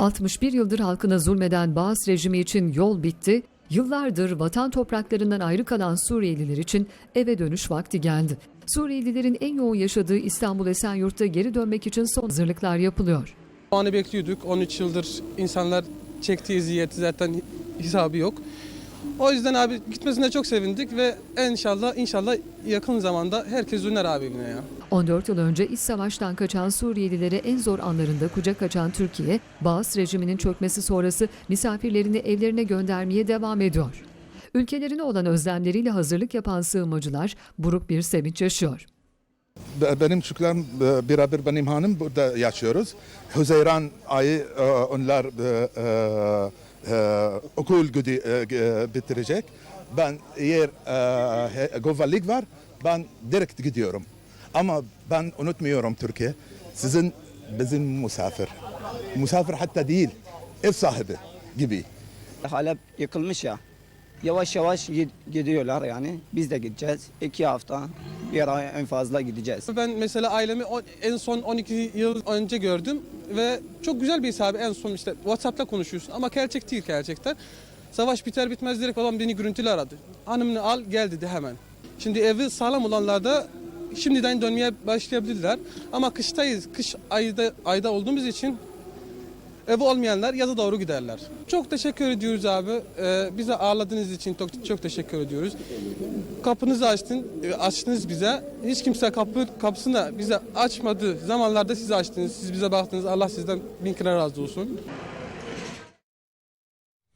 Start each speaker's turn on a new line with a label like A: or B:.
A: 61 yıldır halkına zulmeden Bağız rejimi için yol bitti. Yıllardır vatan topraklarından ayrı kalan Suriyeliler için eve dönüş vakti geldi. Suriyelilerin en yoğun yaşadığı İstanbul Esenyurt'ta geri dönmek için son hazırlıklar yapılıyor.
B: O anı bekliyorduk. 13 yıldır insanlar çektiği eziyeti zaten hesabı yok. O yüzden abi gitmesine çok sevindik ve inşallah inşallah yakın zamanda herkes döner abi yine ya.
A: 14 yıl önce iç savaştan kaçan Suriyelilere en zor anlarında kucak açan Türkiye, Bağız rejiminin çökmesi sonrası misafirlerini evlerine göndermeye devam ediyor. Ülkelerine olan özlemleriyle hazırlık yapan sığınmacılar buruk bir sevinç yaşıyor.
C: Be- Benim çocuklarım beraber benim hanım burada yaşıyoruz. Hüzeyran ayı e, onlar e, e, okul bitirecek. Ben he- güvenlik var ben direkt gidiyorum. Ama ben unutmuyorum Türkiye. Sizin bizim misafir. Misafir hatta değil ev sahibi gibi.
D: Halep yıkılmış ya. Yavaş yavaş gi- gidiyorlar yani. Biz de gideceğiz. İki hafta, bir ay en fazla gideceğiz.
B: Ben mesela ailemi en son 12 yıl önce gördüm ve çok güzel bir hesabı en son işte WhatsApp'ta konuşuyorsun ama gerçek değil gerçekten. Savaş biter bitmez direkt olan beni görüntülü aradı. Hanımını al gel dedi hemen. Şimdi evi sağlam olanlar da şimdiden dönmeye başlayabilirler. Ama kıştayız. Kış ayda, ayda olduğumuz için evi olmayanlar yaza doğru giderler. Çok teşekkür ediyoruz abi. Ee, bize ağırladığınız için çok, çok teşekkür ediyoruz. Kapınızı açtın, e, açtınız bize. Hiç kimse kapı kapısını bize açmadı zamanlarda siz açtınız. Siz bize baktınız. Allah sizden bin kere razı olsun.